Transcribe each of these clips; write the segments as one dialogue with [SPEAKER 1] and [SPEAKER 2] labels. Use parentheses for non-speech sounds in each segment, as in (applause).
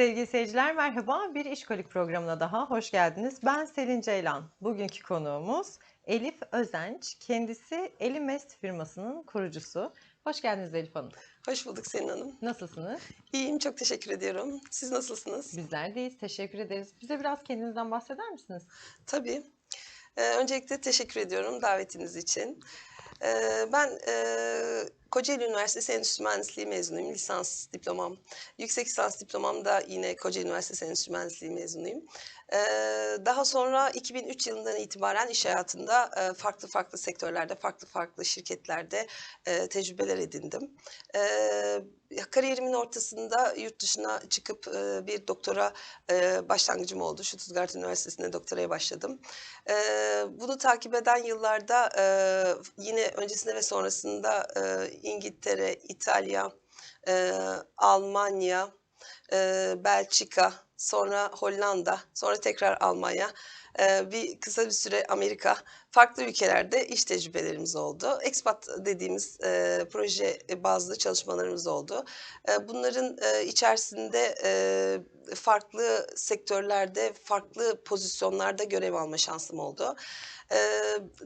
[SPEAKER 1] Sevgili seyirciler merhaba. Bir İşkolik programına daha hoş geldiniz. Ben Selin Ceylan. Bugünkü konuğumuz Elif Özenç. Kendisi Elimest firmasının kurucusu. Hoş geldiniz Elif Hanım.
[SPEAKER 2] Hoş bulduk Selin Hanım.
[SPEAKER 1] Nasılsınız?
[SPEAKER 2] İyiyim, çok teşekkür ediyorum. Siz nasılsınız?
[SPEAKER 1] Bizler deyiz. Teşekkür ederiz. Bize biraz kendinizden bahseder misiniz?
[SPEAKER 2] Tabii. Ee, öncelikle teşekkür ediyorum davetiniz için. Ee, ben e, Kocaeli Üniversitesi Endüstri Mühendisliği mezunuyum. Lisans diplomam. Yüksek lisans diplomam da yine Kocaeli Üniversitesi Endüstri Mühendisliği mezunuyum. Ee, daha sonra 2003 yılından itibaren iş hayatında e, farklı farklı sektörlerde, farklı farklı şirketlerde e, tecrübeler edindim. Ee, kariyerimin ortasında yurt dışına çıkıp e, bir doktora e, başlangıcım oldu. Stuttgart Üniversitesi'nde doktoraya başladım. E, bunu takip eden yıllarda e, yine öncesinde ve sonrasında e, İngiltere, İtalya, e, Almanya, e, Belçika, sonra Hollanda, sonra tekrar Almanya, e, bir kısa bir süre Amerika, farklı ülkelerde iş tecrübelerimiz oldu. Expat dediğimiz e, proje bazlı çalışmalarımız oldu. E, bunların e, içerisinde e, farklı sektörlerde, farklı pozisyonlarda görev alma şansım oldu. E,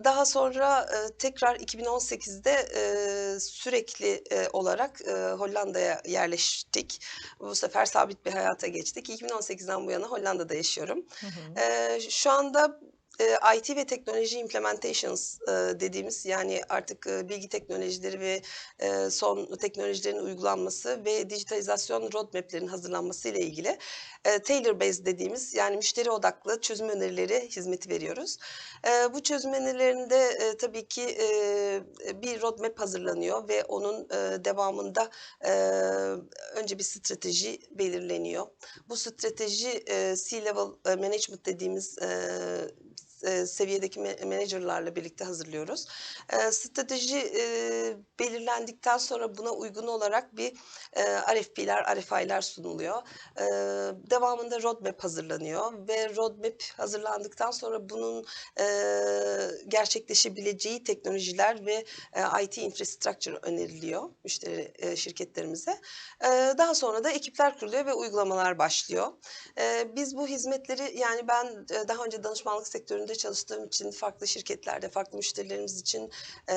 [SPEAKER 2] daha sonra e, tekrar 2018'de e, sürekli olarak Hollanda'ya yerleştik. Bu sefer sabit bir hayata geçtik. 2018'den bu yana Hollanda'da yaşıyorum.
[SPEAKER 1] Hı hı.
[SPEAKER 2] E, şu anda e, IT ve teknoloji implementations e, dediğimiz yani artık e, bilgi teknolojileri ve e, son teknolojilerin uygulanması ve dijitalizasyon roadmap'lerin hazırlanması ile ilgili tailor based dediğimiz yani müşteri odaklı çözüm önerileri hizmeti veriyoruz. Bu çözüm önerilerinde tabii ki bir roadmap hazırlanıyor ve onun devamında önce bir strateji belirleniyor. Bu strateji C-level management dediğimiz e, seviyedeki me- menajerlerle birlikte hazırlıyoruz. E, strateji e, belirlendikten sonra buna uygun olarak bir RFP'ler, RFI'ler sunuluyor. Devamında roadmap hazırlanıyor ve roadmap hazırlandıktan sonra bunun gerçekleşebileceği teknolojiler ve IT infrastructure öneriliyor müşteri şirketlerimize. Daha sonra da ekipler kuruluyor ve uygulamalar başlıyor. Biz bu hizmetleri yani ben daha önce danışmanlık sektöründe çalıştığım için farklı şirketlerde, farklı müşterilerimiz için e,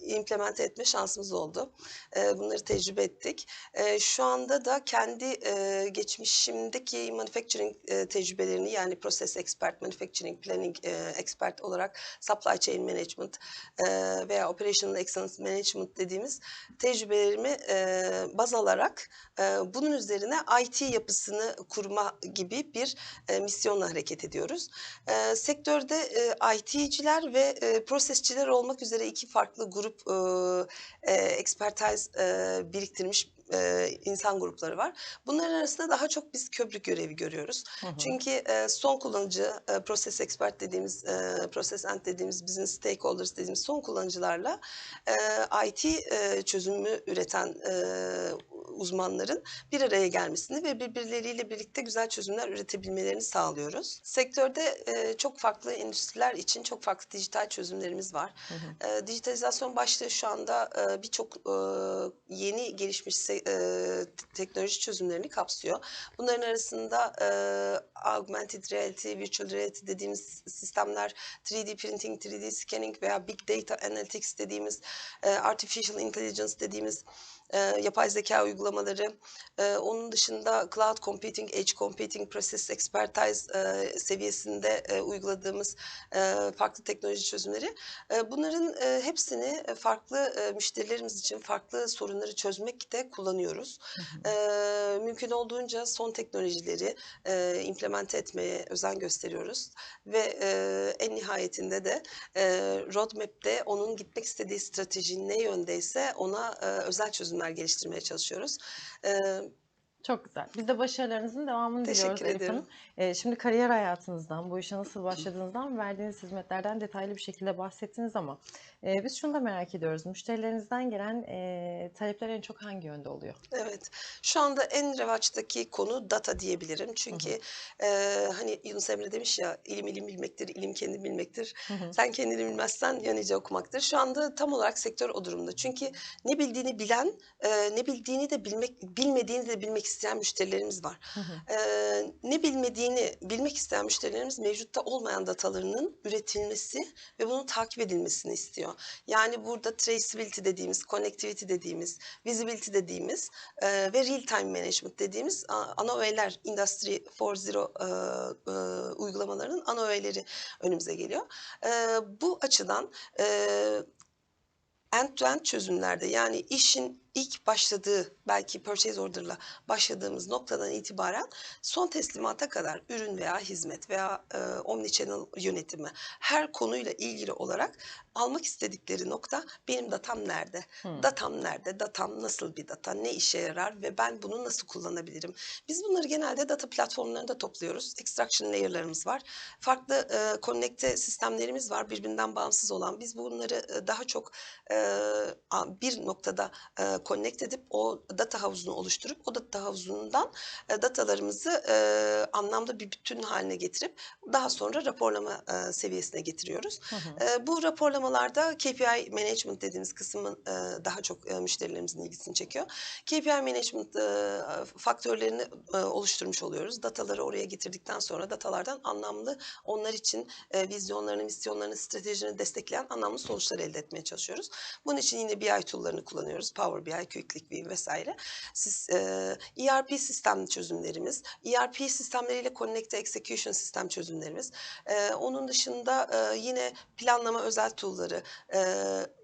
[SPEAKER 2] implemente etme şansımız oldu. E, bunları tecrübe ettik. E, şu anda da kendi e, geçmişimdeki manufacturing e, tecrübelerini yani process expert, manufacturing planning e, expert olarak supply chain management e, veya operational excellence management dediğimiz tecrübelerimi e, baz alarak e, bunun üzerine IT yapısını kurma gibi bir e, misyonla hareket ediyoruz. E, sektörde e, IT'ciler ve e, prosesçiler olmak üzere iki farklı grup e, e, expertise e, biriktirmiş e, insan grupları var. Bunların arasında daha çok biz köprü görevi görüyoruz.
[SPEAKER 1] Hı hı.
[SPEAKER 2] Çünkü e, son kullanıcı, e, process expert dediğimiz, e, process end dediğimiz, business stakeholders dediğimiz son kullanıcılarla e, IT e, çözümü üreten e, uzmanların bir araya gelmesini ve birbirleriyle birlikte güzel çözümler üretebilmelerini sağlıyoruz. Sektörde e, çok farklı endüstriler için çok farklı dijital çözümlerimiz var.
[SPEAKER 1] Hı hı.
[SPEAKER 2] E, dijitalizasyon başlığı şu anda e, birçok e, yeni gelişmiş se- e, teknoloji çözümlerini kapsıyor. Bunların arasında e, augmented reality, virtual reality dediğimiz sistemler, 3D printing, 3D scanning veya big data analytics dediğimiz, e, artificial intelligence dediğimiz e, yapay zeka uygulamaları, e, onun dışında cloud computing, edge computing, process expertise e, seviyesinde e, uyguladığımız e, farklı teknoloji çözümleri. E, bunların e, hepsini farklı e, müşterilerimiz için farklı sorunları çözmekte kullanıyoruz. E, mümkün olduğunca son teknolojileri e, implemente etmeye özen gösteriyoruz ve e, en nihayetinde de e, roadmap'te onun gitmek istediği strateji ne yöndeyse ona e, özel çözümler geliştirmeye çalışıyoruz. E,
[SPEAKER 1] Çok güzel. Biz de başarılarınızın devamını diliyoruz
[SPEAKER 2] Teşekkür
[SPEAKER 1] Elif Hanım. Ee, şimdi kariyer hayatınızdan, bu işe nasıl başladığınızdan, verdiğiniz hizmetlerden detaylı bir şekilde bahsettiniz ama e, biz şunu da merak ediyoruz. Müşterilerinizden gelen e, talepler en çok hangi yönde oluyor?
[SPEAKER 2] Evet, şu anda en revaçtaki konu data diyebilirim. Çünkü e, hani Yunus Emre demiş ya ilim ilim bilmektir, ilim kendi bilmektir.
[SPEAKER 1] Hı hı.
[SPEAKER 2] Sen kendini bilmezsen yönetici okumaktır. Şu anda tam olarak sektör o durumda. Çünkü ne bildiğini bilen, e, ne bildiğini de bilmek, bilmediğini de bilmek isteyen müşterilerimiz var.
[SPEAKER 1] Hı hı.
[SPEAKER 2] Eee, ne bilmediğini bilmek isteyen müşterilerimiz mevcutta olmayan datalarının üretilmesi ve bunun takip edilmesini istiyor. Yani burada traceability dediğimiz, connectivity dediğimiz, visibility dediğimiz eee, ve real time management dediğimiz ana öğeler Industry 4.0 eee, eee, uygulamalarının ana öğeleri önümüze geliyor. Eee, bu açıdan eee end-to-end çözümlerde yani işin ilk başladığı belki purchase order'la başladığımız noktadan itibaren son teslimata kadar ürün veya hizmet veya e, omnichannel yönetimi her konuyla ilgili olarak almak istedikleri nokta benim datam nerede?
[SPEAKER 1] Hı.
[SPEAKER 2] Datam nerede? Datam nasıl bir data? Ne işe yarar ve ben bunu nasıl kullanabilirim? Biz bunları genelde data platformlarında topluyoruz. Extraction layer'larımız var. Farklı e, connecte sistemlerimiz var birbirinden bağımsız olan. Biz bunları e, daha çok e, bir noktada e, connect edip o data havuzunu oluşturup o data havuzundan e, datalarımızı e, anlamda bir bütün haline getirip daha sonra raporlama e, seviyesine getiriyoruz.
[SPEAKER 1] Hı hı.
[SPEAKER 2] E, bu raporlamalarda KPI management dediğimiz kısmın e, daha çok e, müşterilerimizin ilgisini çekiyor. KPI management e, faktörlerini e, oluşturmuş oluyoruz. Dataları oraya getirdikten sonra datalardan anlamlı onlar için e, vizyonlarını, misyonlarını, stratejini destekleyen anlamlı sonuçlar elde etmeye çalışıyoruz. Bunun için yine BI tool'larını kullanıyoruz. Power BI, Quick View vesaire. Siz, e, ERP sistem çözümlerimiz, ERP sistemleriyle Connect Execution sistem çözümlerimiz. E, onun dışında e, yine planlama özel tool'ları, e,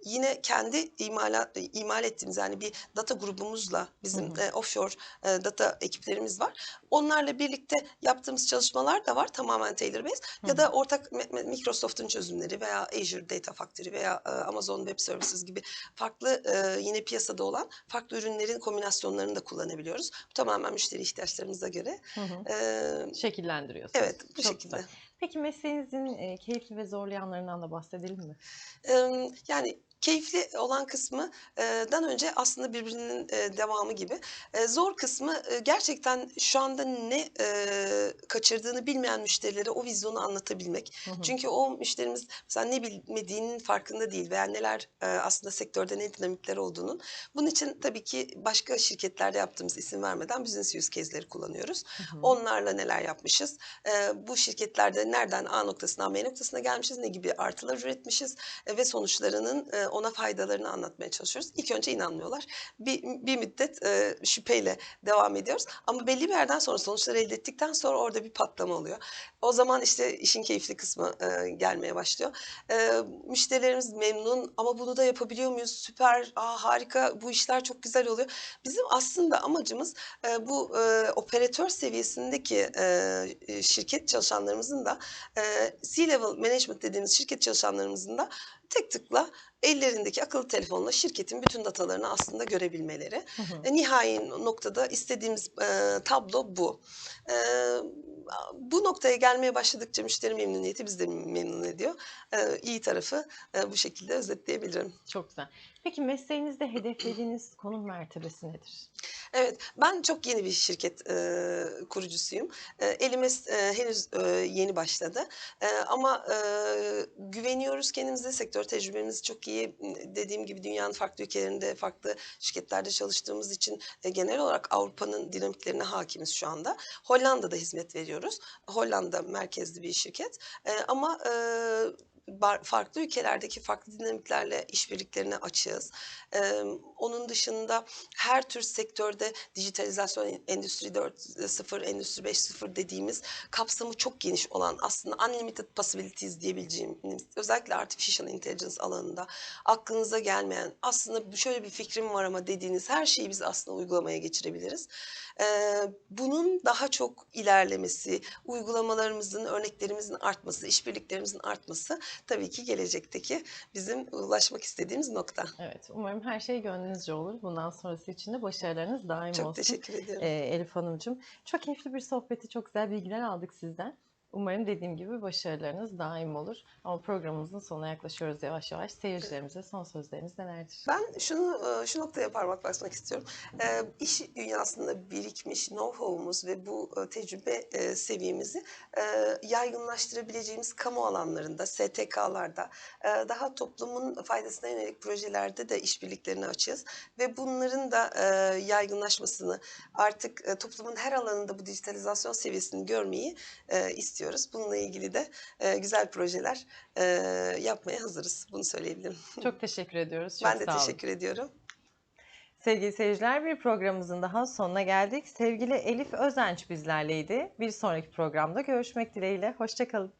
[SPEAKER 2] yine kendi imalat, imal ettiğimiz yani bir data grubumuzla bizim
[SPEAKER 1] Hı hı.
[SPEAKER 2] e, offshore e, data ekiplerimiz var. Onlarla birlikte yaptığımız çalışmalar da var tamamen tailor based
[SPEAKER 1] Hı
[SPEAKER 2] ya da ortak Microsoft'un çözümleri veya Azure Data Factory veya e, Amazon Web Services gibi farklı e, yine piyasada olan farklı ürünlerin kombinasyonlarını da kullanabiliyoruz. Bu tamamen müşteri ihtiyaçlarımıza göre.
[SPEAKER 1] Hı hı.
[SPEAKER 2] e,
[SPEAKER 1] Şekillendiriyorsunuz.
[SPEAKER 2] evet bu
[SPEAKER 1] Çok
[SPEAKER 2] şekilde.
[SPEAKER 1] güzel. Peki mesleğinizin e, keyifli ve zorlu yanlarından da bahsedelim mi?
[SPEAKER 2] Yani keyifli olan kısmı eee, dan önce aslında birbirinin devamı gibi. Zor kısmı gerçekten şu anda ne kaçırdığını bilmeyen müşterilere o vizyonu anlatabilmek.
[SPEAKER 1] Hı hı.
[SPEAKER 2] Çünkü o müşterimiz mesela ne bilmediğinin farkında değil veya neler aslında sektörde ne dinamikler olduğunun. Bunun için tabii ki başka şirketlerde yaptığımız isim vermeden business use case'leri kullanıyoruz.
[SPEAKER 1] Hı hı.
[SPEAKER 2] Onlarla neler yapmışız? Bu şirketlerde nereden A noktasından B noktasına gelmişiz? Ne gibi artılar üretmişiz? Ve sonuçlarının ona faydalarını anlatmaya çalışıyoruz. İlk önce inanmıyorlar. Bir, bir müddet e, şüpheyle devam ediyoruz. Ama belli bir yerden sonra sonuçları elde ettikten sonra orada bir patlama oluyor. O zaman işte işin keyifli kısmı e, gelmeye başlıyor. E, müşterilerimiz memnun ama bunu da yapabiliyor muyuz? Süper, aa, harika, bu işler çok güzel oluyor. Bizim aslında amacımız e, bu e, operatör seviyesindeki e, e, şirket çalışanlarımızın da e, C-level management dediğimiz şirket çalışanlarımızın da tek tıkla ellerindeki akıllı telefonla şirketin bütün datalarını aslında görebilmeleri.
[SPEAKER 1] Hı hı.
[SPEAKER 2] E, nihai noktada istediğimiz e, tablo bu. E, bu noktaya gelmeye başladıkça müşteri memnuniyeti bizi de memnun ediyor. E, iyi tarafı e, bu şekilde özetleyebilirim.
[SPEAKER 1] Çok güzel. Peki mesleğinizde hedeflediğiniz konum mertebesi nedir?
[SPEAKER 2] Evet, ben çok yeni bir şirket eee, kurucusuyum. Eee, elime eee, henüz eee, yeni başladı. Eee, ama eee, güveniyoruz kendimize, sektör tecrübemiz çok iyi. Dediğim gibi dünyanın farklı ülkelerinde, farklı şirketlerde çalıştığımız için e, genel olarak Avrupa'nın dinamiklerine hakimiz şu anda. Hollanda'da hizmet veriyoruz. Hollanda merkezli bir şirket. Eee, ama bar- farklı ülkelerdeki farklı dinamiklerle işbirliklerine açığız. Eee, onun dışında her tür sektörde dijitalizasyon endüstri 4.0, endüstri 5.0 dediğimiz kapsamı çok geniş olan aslında unlimited possibilities diyebileceğimiz özellikle artificial intelligence alanında aklınıza gelmeyen aslında şöyle bir fikrim var ama dediğiniz her şeyi biz aslında uygulamaya geçirebiliriz. Eee, bunun daha çok ilerlemesi, uygulamalarımızın, örneklerimizin artması, işbirliklerimizin artması tabii ki gelecekteki bizim ulaşmak istediğimiz nokta.
[SPEAKER 1] Evet, umarım her şey gönlünüzce olur. Bundan sonrası için de başarılarınız daim
[SPEAKER 2] Çok
[SPEAKER 1] olsun.
[SPEAKER 2] teşekkür ediyorum.
[SPEAKER 1] Ee, Elif Hanımcığım. Çok keyifli bir sohbeti, çok güzel bilgiler aldık sizden. Umarım dediğim gibi başarılarınız daim olur. Ama programımızın sonuna yaklaşıyoruz yavaş yavaş. Seyircilerimize son sözleriniz nelerdir?
[SPEAKER 2] Ben şunu e, şu noktaya parmak basmak istiyorum. E, İş dünyasında birikmiş know-how'umuz ve bu e, tecrübe e, seviyemizi e, yaygınlaştırabileceğimiz kamu alanlarında, STK'larda, e, daha toplumun faydasına yönelik projelerde de işbirliklerini açığız. Ve bunların da yaygınlaşmasını, artık toplumun her alanında bu dijitalizasyon seviyesini görmeyi istiyoruz. Bununla ilgili de e, güzel projeler e, yapmaya hazırız. Bunu söyleyebilirim.
[SPEAKER 1] Çok (laughs) teşekkür ediyoruz. Çok
[SPEAKER 2] Ben de
[SPEAKER 1] sağ olun.
[SPEAKER 2] teşekkür ediyorum.
[SPEAKER 1] Sevgili seyirciler bir programımızın daha sonuna geldik. Sevgili Elif Özenç bizlerleydi. Bir sonraki programda görüşmek dileğiyle. Hoşçakalın.